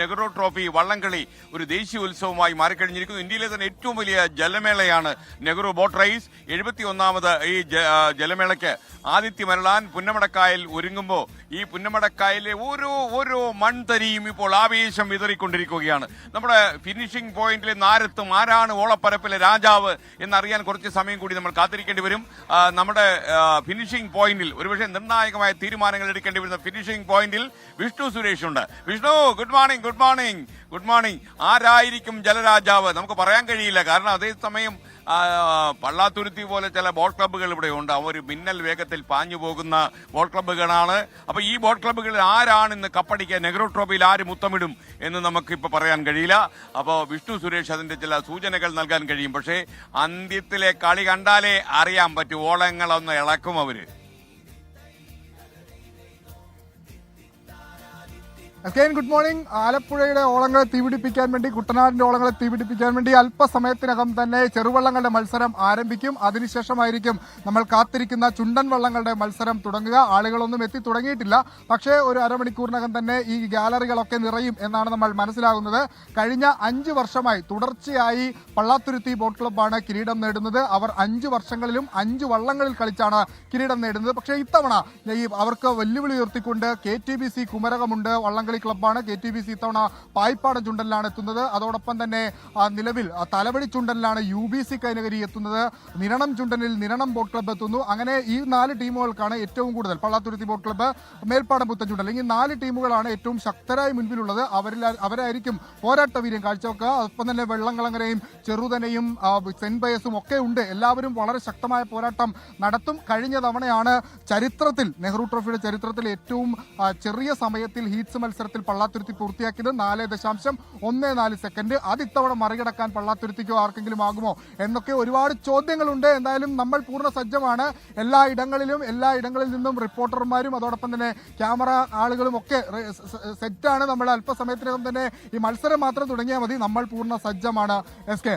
Nehru trophy വള്ളംകളി ഒരു ദേശീയ ഉത്സവമായി മാറിക്കഴിഞ്ഞിരിക്കുന്നു. ഇന്ത്യയിലെ തന്നെ ഏറ്റവും വലിയ ജലമേളയാണ് നെഹ്റു ബോട്ട് റൈസ്. എഴുപത്തി ഒന്നാമത് ഈ ജലമേളയ്ക്ക് ആദിത്യ ആദിത്യമരളാൻ പുന്നമടക്കായൽ ഒരുങ്ങുമ്പോൾ ഈ പുന്നമടക്കായലിലെ ഓരോ ഓരോ മൺതരിയും ഇപ്പോൾ ആവേശം വിതറിക്കൊണ്ടിരിക്കുകയാണ്. നമ്മുടെ ഫിനിഷിംഗ് പോയിന്റിലെ നാരത്തും ആരാണ് ഓളപ്പരപ്പിലെ രാജാവ് എന്നറിയാൻ കുറച്ച് സമയം കൂടി നമ്മൾ കാത്തിരിക്കേണ്ടി വരും. നമ്മുടെ ഫിനിഷിംഗ് പോയിന്റിൽ ഒരുപക്ഷെ നിർണായകമായ തീരുമാനങ്ങൾ എടുക്കേണ്ടി വരുന്ന ഫിനിഷിംഗ് പോയിന്റിൽ വിഷ്ണു സുരേഷ് ഉണ്ട്. Vishnu good morning good morning. Good morning. ആരായിരിക്കും ജലരാജാവ്? നമുക്ക് പറയാൻ കഴിയില്ല. കാരണം അതേസമയം സമയം പള്ളാത്തുരുത്തി പോലെ ചില ബോട്ട് ക്ലബ്ബുകൾ ഇവിടെ ഉണ്ട്. അവർ മിന്നൽ വേഗത്തിൽ പാഞ്ഞു പോകുന്ന ബോട്ട് ക്ലബ്ബുകളാണ്. അപ്പൊ ഈ ബോട്ട് ക്ലബ്ബുകളിൽ ആരാണ് ഇന്ന് കപ്പടിക്കുക? നെഹ്റു ട്രോഫിയിൽ ആര് മുത്തമിടും എന്ന് നമുക്ക് ഇപ്പൊ പറയാൻ കഴിയില്ല. അപ്പോൾ വിഷ്ണു സുരേഷ് അതിന്റെ ചില സൂചനകൾ നൽകാൻ കഴിയും. പക്ഷേ അന്ത്യത്തിലെ കളി കണ്ടാലേ അറിയാൻ പറ്റൂ. ഓളങ്ങളൊന്ന് ഇളക്കും അവർ. Again good morning. ആലപ്പുഴയുടെ ഓളങ്ങളെ തീപിടിപ്പിക്കാൻ വേണ്ടി കുട്ടനാടിന്റെ ഓളങ്ങളെ തീപിടിപ്പിക്കാൻ വേണ്ടി അല്പസമയത്തിനകം തന്നെ ചെറുവള്ളങ്ങളുടെ മത്സരം ആരംഭിക്കും. അതിനുശേഷമായിരിക്കും നമ്മൾ കാത്തിരിക്കുന്ന ചുണ്ടൻ വള്ളങ്ങളുടെ മത്സരം തുടങ്ങുക. ആളുകളൊന്നും എത്തി തുടങ്ങിയിട്ടില്ല. പക്ഷേ ഒരു അരമണിക്കൂറിനകം തന്നെ ഈ ഗാലറികളൊക്കെ നിറയും എന്നാണ് നമ്മൾ മനസ്സിലാകുന്നത്. കഴിഞ്ഞ അഞ്ച് വർഷമായി തുടർച്ചയായി പള്ളാത്തുരുത്തി ബോട്ട് ക്ലബ്ബാണ് കിരീടം നേടുന്നത്. അവർ അഞ്ച് വർഷങ്ങളിലും അഞ്ച് വള്ളങ്ങളിൽ കളിച്ചാണ് കിരീടം നേടുന്നത്. പക്ഷേ ഇത്തവണ അവർക്ക് വെല്ലുവിളി ഉയർത്തിക്കൊണ്ട് കെ ടി ബി സി കുമരകമുണ്ട് വള്ളംകളി ക്ലബ്ബാണ്. കെ ടി ബി സി ഇത്തവണ പായിപ്പാട് ചുണ്ടലിലാണ് എത്തുന്നത്. അതോടൊപ്പം തന്നെ നിലവിൽ തലവടി ചുണ്ടലിലാണ് യു ബി സി കൈനഗരി എത്തുന്നത്. നിരണം ചുണ്ടലിൽ നിരണം ബോട്ട് ക്ലബ്ബ് എത്തുന്നു. അങ്ങനെ ഈ നാല് ടീമുകൾക്കാണ് ഏറ്റവും കൂടുതൽ പള്ളാത്തുരുത്തി ബോട്ട് ക്ലബ്ബ് മേൽപ്പാടം പുത്തൻ ചുണ്ടൽ ഈ നാല് ടീമുകളാണ് ഏറ്റവും ശക്തരായി മുൻപിലുള്ളത്. അവരിൽ അവരായിരിക്കും പോരാട്ട വീര്യം കാഴ്ചവെക്കുക. ഒപ്പം തന്നെ വെള്ളംകളങ്ങരയും ചെറുതനയും സെന്റ് ബയസും ഒക്കെ ഉണ്ട്. എല്ലാവരും വളരെ ശക്തമായ പോരാട്ടം നടത്തും. കഴിഞ്ഞ തവണയാണ് ചരിത്രത്തിൽ നെഹ്റു ട്രോഫിയുടെ ചരിത്രത്തിൽ ഏറ്റവും ചെറിയ സമയത്തിൽ ഹീറ്റ്സ് മത്സരത്തിൽ പള്ളാത്തുരുത്തി പൂർത്തിയാക്കിയത് നാല് ദശാംശം ഒന്ന് നാല് സെക്കൻഡ്. അത് ഇത്തവണ മറികടക്കാൻ പള്ളാത്തുരുത്തിക്കോ ആർക്കെങ്കിലും ആകുമോ? എന്നൊക്കെ ഒരുപാട് ചോദ്യങ്ങളുണ്ട്. എന്തായാലും നമ്മൾ പൂർണ സജ്ജമാണ്. എല്ലാ ഇടങ്ങളിലും എല്ലാ ഇടങ്ങളിൽ നിന്നും റിപ്പോർട്ടർമാരും അതോടൊപ്പം തന്നെ ക്യാമറ ആളുകളും ഒക്കെ സെറ്റാണ്. നമ്മൾ അല്പസമയത്തിനകം തന്നെ ഈ മത്സരം മാത്രം തുടങ്ങിയാൽ മതി. നമ്മൾ പൂർണ സജ്ജമാണ്. S K.